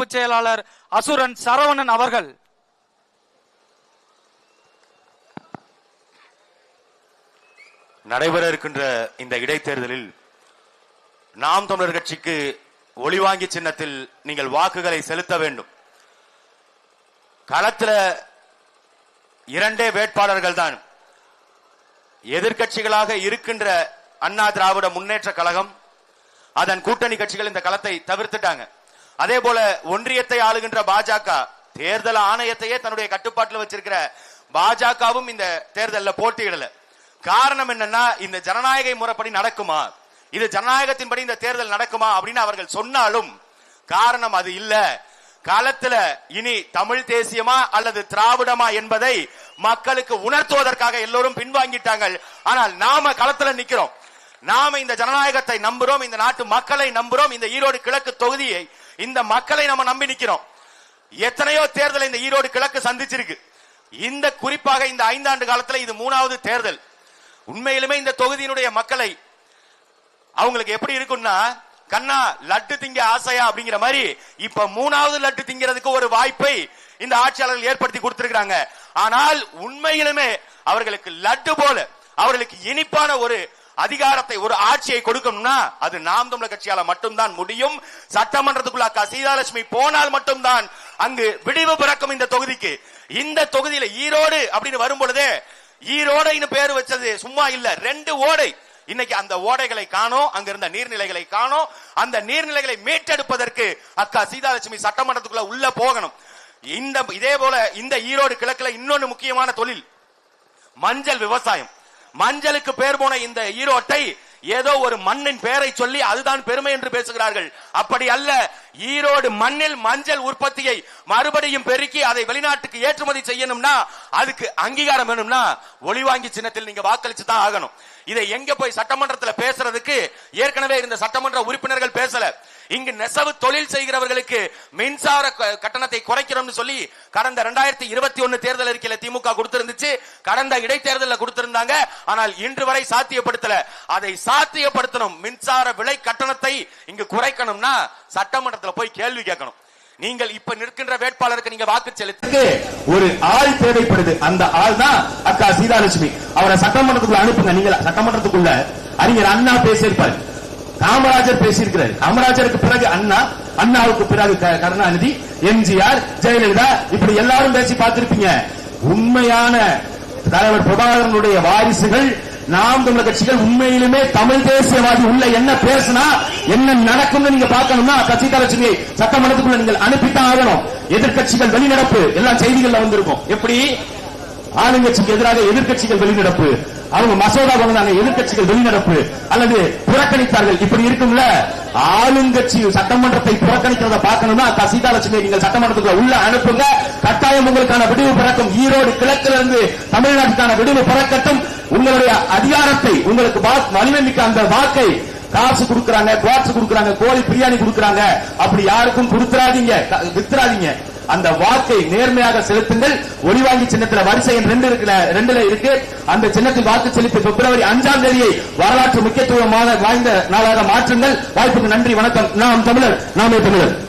சிறப்பு செயலாளர் அசுரன் சரவணன் அவர்கள். நடைபெற இருக்கின்ற இந்த இடைத்தேர்தலில் நாம் தமிழர் கட்சிக்கு ஒளிவாங்கி சின்னத்தில் நீங்கள் வாக்குகளை செலுத்த வேண்டும். களத்தில் இரண்டே வேட்பாளர்கள் தான். எதிர்கட்சிகளாக இருக்கின்ற அண்ணா திராவிட முன்னேற்ற கழகம் அதன் கூட்டணி கட்சிகள் இந்த களத்தை தவிர்த்துட்டாங்க. அதே போல ஒன்றியத்தை ஆளுகின்ற பாஜக தேர்தல் ஆணையத்தையே தன்னுடைய கட்டுப்பாட்டில் வச்சிருக்கிற பாஜகவும் இந்த தேர்தலில் போட்டியிடல. காரணம் என்னன்னா இந்த ஜனநாயக முறைப்படி நடக்குமா? இது ஜனநாயகத்தின்படி இந்த தேர்தல் நடக்குமா அப்படின்னு அவர்கள் சொன்னாலும் காரணம் அது இல்ல. காலத்துல இனி தமிழ் தேசியமா அல்லது திராவிடமா என்பதை மக்களுக்கு உணர்த்துவதற்காக எல்லோரும் பின்வாங்கிட்டாங்க. ஆனால் நாம களத்துல நிக்கிறோம். நாம இந்த ஜனநாயகத்தை நம்புறோம் இந்த நாட்டு மக்களை நம்புறோம் இந்த ஈரோடு கிழக்கு தொகுதியை இந்த மக்களை நம்ம நம்பி நிக்கிறோம். எத்தனையோ தேர்தலை இந்த ஈரோடு கிழக்கு சந்திச்சிருக்கு. இந்த குறிப்பாக இந்த ஐந்தாண்டு காலத்துல இது மூணாவது தேர்தல். உண்மையிலுமே இந்த தொகுதியினுடைய மக்களை அவங்களுக்கு எப்படி இருக்கும்னா கண்ணா லட்டு திங்க ஆசையா அப்படிங்கிற மாதிரி இப்ப மூணாவது லட்டு திங்கிறதுக்கு ஒரு வாய்ப்பை இந்த ஆட்சியாளர்கள் ஏற்படுத்தி கொடுத்திருக்கிறாங்க. ஆனால் உண்மையிலுமே அவர்களுக்கு லட்டு போல அவர்களுக்கு இனிப்பான ஒரு அதிகாரத்தை ஒரு ஆட்சியை கொடுக்கணும்னா அது நாம் தமிழர் கட்சியால மட்டும்தான் முடியும். சட்டமன்றத்துக்குள்ள அக்கா சீதாலட்சுமி போனால் மட்டும்தான் அங்கு விடிவு பிறக்கும் இந்த தொகுதிக்கு. இந்த தொகுதியில ஈரோடு அப்படின்னு வரும் பொழுதே ஈரோடைன்னு பேர் வச்சது சும்மா இல்ல ரெண்டு ஓடை. இன்னைக்கு அந்த ஓடைகளை காணோம் அங்க இருந்த நீர்நிலைகளை காணோம். அந்த நீர்நிலைகளை மீட்டெடுப்பதற்கு அக்கா சீதாலட்சுமி சட்டமன்றத்துக்குள்ள உள்ள போகணும். இந்த இதே போல இந்த ஈரோடு கிழக்குல இன்னொன்னு முக்கியமான தொழில் மஞ்சள் விவசாயம். மஞ்சளுக்கு பேர் போன இந்த ஈரோட்டை ஏதோ ஒரு மண்ணின் பெயரை சொல்லி அதுதான் பெருமை என்று பேசுகிறார்கள். அப்படி அல்ல. ஈரோடு மண்ணில் மஞ்சள் உற்பத்தியை மறுபடியும் பெருக்கி அதை வெளிநாட்டுக்கு ஏற்றுமதி செய்யணும்னா அதுக்கு அங்கீகாரம் வேணும்னா ஒளிவாங்கி சின்னத்தில் நீங்க வாக்களிச்சு தான் ஆகணும். இதை எங்க போய் சட்டமன்றத்தில் பேசுறதுக்கு? ஏற்கனவே இருந்த சட்டமன்ற உறுப்பினர்கள் பேசல. இங்கு நெசவு தொழில் செய்கிறவர்களுக்கு மின்சார க- கட்டணத்தை குறைக்கிறோம்னு சொல்லி கடந்த ரெண்டாயிரத்தி இருபத்தி ஒன்னு தேர்தல் அறிக்கையில திமுக கொடுத்திருந்துச்சு. கடந்த இடைத்தேர்தலில் கொடுத்திருந்தாங்க. ஆனால் இன்று வரை சாத்தியப்படுத்தல. அதை சாத்தியப்படுத்தணும். மின்சார விலை கட்டணத்தை இங்கு குறைக்கணும் வேணும்னா சட்டமன்றத்தில் போய் கேள்வி கேட்கணும். நீங்கள் இப்ப நிற்கின்ற வேட்பாளருக்கு நீங்க வாக்கு செலுத்த ஒரு ஆள் தேவைப்படுது. அந்த ஆள் தான் அக்கா சீதாலட்சுமி. அவரை சட்டமன்றத்துக்குள்ள அனுப்புங்க. நீங்க சட்டமன்றத்துக்குள்ள அறிஞர் அண்ணா பேசியிருப்பாரு. காமராஜர் பேசியிருக்கிறார். காமராஜருக்கு பிறகு அண்ணா அண்ணாவுக்கு பிறகு கருணாநிதி எம்ஜிஆர் ஜெயலலிதா இப்படி எல்லாரும் பேசி பார்த்திருப்பீங்க. உண்மையான தலைவர் பிரபாகரனுடைய வாரிசுகள் நாம் தமிழர் கட்சிகள் உண்மையிலுமே தமிழ் தேசியவாதி உள்ள என்ன பேசினா என்ன நடக்கும்னு நீங்க பார்க்கணும்னா சசிதலட்சுமியை சட்டமன்றத்துக்குள்ள நீங்கள் அனுப்பித்தான் ஆகணும். எதிர்கட்சிகள் வெளிநடப்பு எல்லாம் செய்திகள்ல வந்திருக்கும். எப்படி? ஆளுங்கட்சிக்கு எதிராக எதிர்கட்சிகள் வெளிநடப்பு. அவங்க மசோதா கொண்டாங்க எதிர்கட்சிகள் வெளிநடப்பு. அல்லது புறக்கணித்தார்கள். இப்படி இருக்கும்ல? ஆளுங்கட்சி சட்டமன்றத்தை புறக்கணிக்கிறத பார்க்கணும்னா அக்கா சீதாலட்சுமி நீங்கள் சட்டமன்றத்துக்குள்ள உள்ள அனுப்புங்க. கட்டாயம் உங்களுக்கான விடுவு பிறக்கும். ஈரோடு கிழக்கிலிருந்து தமிழ்நாட்டுக்கான விடுவு பிறக்கட்டும். உங்களுடைய அதிகாரத்தை உங்களுக்கு வாக்கு- வலிமை மிக்க அந்த வாக்கை காசு கொடுக்கறாங்க குவாட்ஸ் கொடுக்கறாங்க கோழி பிரியாணி கொடுக்கறாங்க அப்படி யாருக்கும் கொடுத்துறாதீங்க வித்துறாதீங்க. அந்த வாக்கை நேர்மையாக செலுத்துங்கள். ஒளிவாங்கி சின்னத்துல வரிசை எண் ரெண்டு இருக்கிற ரெண்டுல இருக்கு. அந்த சின்னத்தில் வாக்கு செலுத்தி பிப்ரவரி அஞ்சாம் தேதியை வரலாற்று முக்கியத்துவமாக வாய்ந்த நாளாக மாற்றுங்கள். வாய்ப்புக்கு நன்றி வணக்கம். நாம் தமிழர் நாமே தமிழர்.